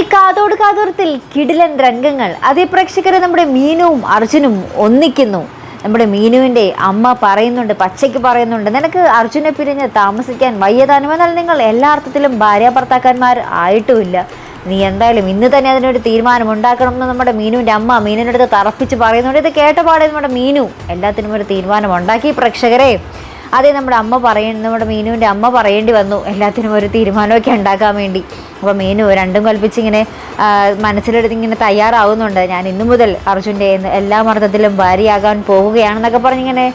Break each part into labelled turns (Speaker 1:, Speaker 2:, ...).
Speaker 1: ഇനി കാതോട് കാതോരത്തിൽ കിടിലൻ രംഗങ്ങൾ. അതേ പ്രേക്ഷകരെ നമ്മുടെ മീനുവും അർജുനും ഒന്നിക്കുന്നു. നമ്മുടെ മീനുവിന്റെ അമ്മ പറയുന്നുണ്ട് പച്ചയ്ക്ക് പറയുന്നുണ്ട് നിനക്ക് അർജുനെ പിരിഞ്ഞ് താമസിക്കാൻ വയ്യതാനും എന്നാൽ നിങ്ങൾ എല്ലാ അർത്ഥത്തിലും ഭാര്യ ഭർത്താക്കന്മാർ ആയിട്ടുമില്ല. നീ എന്തായാലും ഇന്ന് തന്നെ അതിനൊരു തീരുമാനം ഉണ്ടാക്കണം എന്ന് നമ്മുടെ മീനുവിന്റെ അമ്മ മീനിന്റെ അടുത്ത് തറപ്പിച്ച് പറയുന്നുണ്ട്. ഇത് കേട്ടപാടെ നമ്മുടെ മീനു എല്ലാത്തിനും ഒരു തീരുമാനം ഉണ്ടാക്കി. പ്രേക്ഷകരെ അതേ നമ്മുടെ അമ്മ പറയ നമ്മുടെ മീനുവിന്റെ അമ്മ പറയേണ്ടി വന്നു. എല്ലാത്തിനും ഒരു തീരുമാനമൊക്കെ ഉണ്ടാക്കാൻ വേണ്ടി. അപ്പോൾ മീനു രണ്ടും കൽപ്പിച്ചിങ്ങനെ മനസ്സിലെടുത്ത് ഇങ്ങനെ തയ്യാറാവുന്നുണ്ട്. ഞാൻ ഇന്നു മുതൽ അർജുന്റെ എല്ലാ മർദ്ദത്തിലും ഭാര്യയാകാൻ പോവുകയാണെന്നൊക്കെ പറഞ്ഞിങ്ങനെ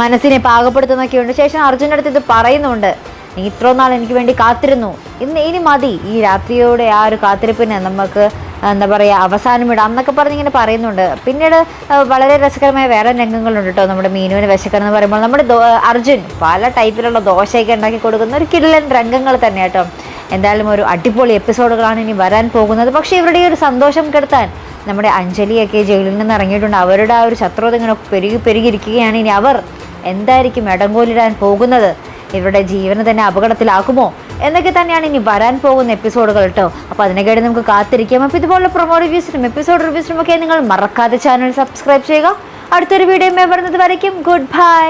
Speaker 1: മനസ്സിനെ പാകപ്പെടുത്തുന്നൊക്കെയുണ്ട് ശേഷം അർജുന്റെ അടുത്ത് ഇത് പറയുന്നുണ്ട്. നീ ഇത്രയും നാൾ എനിക്ക് വേണ്ടി കാത്തിരുന്നു. ഇന്ന് ഇനി മതി. ഈ രാത്രിയോടെ ആ ഒരു കാത്തിരിപ്പിനെ നമുക്ക് എന്താ പറയുക അവസാനം ഇടാം എന്നൊക്കെ പറഞ്ഞിങ്ങനെ പറയുന്നുണ്ട്. പിന്നീട് വളരെ രസകരമായ വേറെ രംഗങ്ങളുണ്ട് കേട്ടോ. നമ്മുടെ മീനുവിന് വിശക്കണം എന്ന് പറയുമ്പോൾ നമ്മുടെ അർജുൻ പല ടൈപ്പിലുള്ള ദോശയൊക്കെ ഉണ്ടാക്കി കൊടുക്കുന്ന ഒരു കിടിലൻ രംഗങ്ങൾ തന്നെ കേട്ടോ. എന്തായാലും ഒരു അടിപൊളി എപ്പിസോഡുകളാണ് ഇനി വരാൻ പോകുന്നത്. പക്ഷേ ഇവരുടെ ഒരു സന്തോഷം കെടുത്താൻ നമ്മുടെ അഞ്ജലിയൊക്കെ ജയിലിൽ നിന്ന് ഇറങ്ങിയിട്ടുണ്ട്. അവരുടെ ആ ഒരു ശത്രുത ഇങ്ങനെ പെരുകി പെരുകിയിരിക്കുകയാണ്. ഇനി അവർ എന്തായിരിക്കും ഇടങ്കോലിടാൻ പോകുന്നത്? ഇവരുടെ ജീവനെ തന്നെ അപകടത്തിലാക്കുമോ? എന്നൊക്കെ തന്നെയാണ് ഇനി വരാൻ പോകുന്ന എപ്പിസോഡുകൾ കേട്ടോ. അപ്പോൾ അതിനെക്കാട്ടി നമുക്ക് കാത്തിരിക്കാം. അപ്പോൾ ഇതുപോലുള്ള പ്രൊമോ റിവ്യൂസിനും എപ്പിസോഡ് റിവ്യൂസിനും ഒക്കെ നിങ്ങൾ മറക്കാതെ ചാനൽ സബ്സ്ക്രൈബ് ചെയ്യുക. അടുത്തൊരു വീഡിയോ വരുന്നത് വരയ്ക്കും. Good bye